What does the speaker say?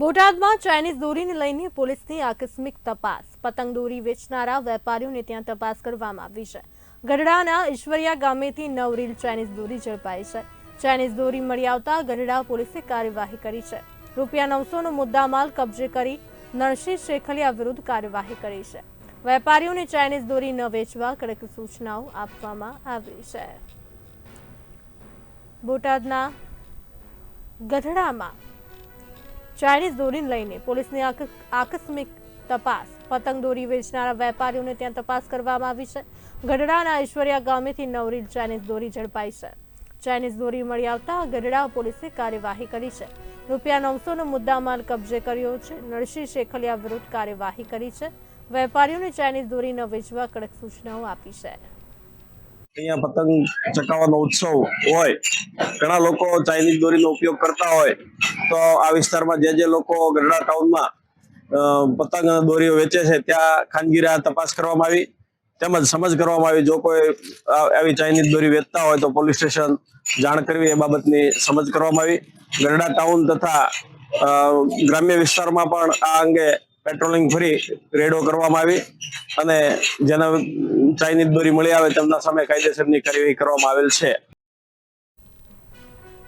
બોટાદમાં ચાઇનીઝ દોરીને લઈને પોલીસની આકસ્મિક તપાસ. પતંગ દોરી વેચનારા વેપારીઓને ત્યાં તપાસ કરવામાં આવી છે. ગઢડાના ઈશ્વરિયા ગામેથી નવ રીલ ચાઇનીઝ દોરી ઝડપાઈ છે. ચાઇનીઝ દોરી મળી આવતા ગઢડા પોલીસે કાર્યવાહી કરી છે. રૂપિયા નવસોનો મુદ્દામાલ કબજે કરી નરસિંહ શેખલિયા વિરુદ્ધ કાર્યવાહી કરી છે. વેપારીઓને ચાઇનીઝ દોરી ન વેચવા કડક સૂચનાઓ આપવામાં આવી છે. બોટાદના ગઢડામાં ચાઇનીઝ દોરીને લઈને પોલીસની આકસ્મિક તપાસ. પતંગ દોરી વેચનારા વેપારીઓને ત્યાં તપાસ કરવામાં આવી છે. ગઢડાના ઐશ્વર્યા ગામેથી નવરી ચાઇનીઝ દોરી ઝડપાઈ છે. ચાઇનીઝ દોરી મળી આવતા ગઢડા પોલીસે કાર્યવાહી કરી છે. રૂપિયા નવસોનો મુદ્દામાલ કબજે કર્યો છે. નરસિંહ શેખલિયા વિરુદ્ધ કાર્યવાહી કરી છે. વેપારીઓને ચાઇનીઝ દોરી ન વેચવા કડક સૂચનાઓ આપી છે. અહીંયા પતંગ ચકાવવાનો ઉત્સવ હોય, ઘણા લોકો ચાઇનીઝ દોરીનો ઉપયોગ કરતા હોય તો આ વિસ્તારમાં જે જે લોકો ગરડા ટાઉનમાં પતંગ દોરીઓ વેચે છે, ત્યાં ખાનગીરા તપાસ કરવામાં આવી. તેમજ સમજ કરવામાં આવી, જો કોઈ આવી ચાઇનીઝ દોરી વેચતા હોય તો પોલીસ સ્ટેશન જાણ કરવી એ બાબતની સમજ કરવામાં આવી. ગરડા ટાઉન તથા ગ્રામ્ય વિસ્તારમાં પણ આ અંગે પેટ્રોલિંગ ફરી રેડો કરવામાં આવી અને જેના ચાઇનીઝ દોરી મળી આવે તેમના સામે કાયદેસરની કાર્યવાહી કરવામાં આવેલ છે.